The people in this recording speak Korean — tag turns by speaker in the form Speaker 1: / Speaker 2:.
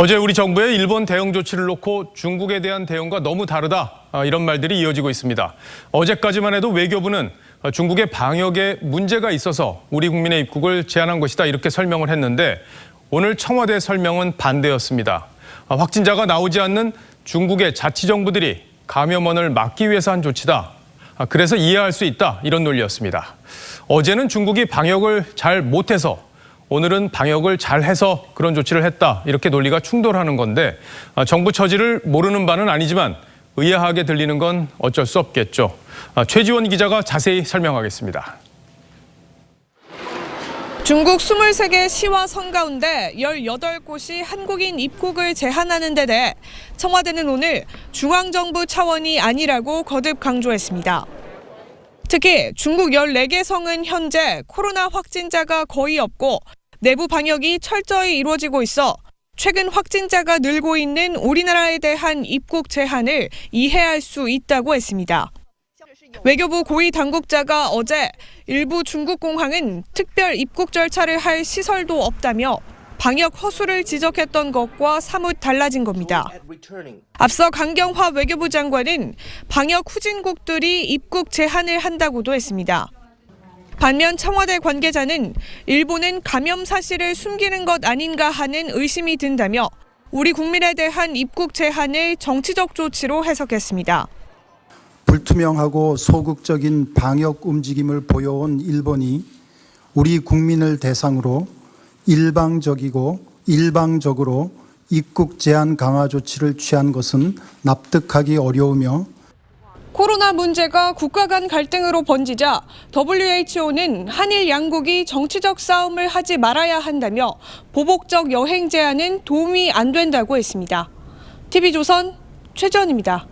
Speaker 1: 어제 우리 정부의 일본 대응 조치를 놓고 중국에 대한 대응과 너무 다르다 아, 이런 말들이 이어지고 있습니다. 어제까지만 해도 외교부는 중국의 방역에 문제가 있어서 우리 국민의 입국을 제한한 것이다 이렇게 설명을 했는데 오늘 청와대 설명은 반대였습니다. 아, 확진자가 나오지 않는 중국의 자치정부들이 감염원을 막기 위해서 한 조치다. 아, 그래서 이해할 수 있다 이런 논리였습니다. 어제는 중국이 방역을 잘 못해서 오늘은 방역을 잘 해서 그런 조치를 했다. 이렇게 논리가 충돌하는 건데 아, 정부 처지를 모르는 바는 아니지만 의아하게 들리는 건 어쩔 수 없겠죠. 아, 최지원 기자가 자세히 설명하겠습니다.
Speaker 2: 중국 23개 시와 성 가운데 18곳이 한국인 입국을 제한하는 데 대해 청와대는 오늘 중앙정부 차원이 아니라고 거듭 강조했습니다. 특히 중국 14개 성은 현재 코로나 확진자가 거의 없고 내부 방역이 철저히 이루어지고 있어 최근 확진자가 늘고 있는 우리나라에 대한 입국 제한을 이해할 수 있다고 했습니다. 외교부 고위 당국자가 어제 일부 중국 공항은 특별 입국 절차를 할 시설도 없다며 방역 허술을 지적했던 것과 사뭇 달라진 겁니다. 앞서 강경화 외교부 장관은 방역 후진국들이 입국 제한을 한다고도 했습니다. 반면 청와대 관계자는 일본은 감염 사실을 숨기는 것 아닌가 하는 의심이 든다며 우리 국민에 대한 입국 제한을 정치적 조치로 해석했습니다.
Speaker 3: 불투명하고 소극적인 방역 움직임을 보여온 일본이 우리 국민을 대상으로 일방적이고 일방적으로 입국 제한 강화 조치를 취한 것은 납득하기 어려우며
Speaker 2: 코로나 문제가 국가 간 갈등으로 번지자 WHO는 한일 양국이 정치적 싸움을 하지 말아야 한다며 보복적 여행 제한은 도움이 안 된다고 했습니다. TV조선 최지원입니다.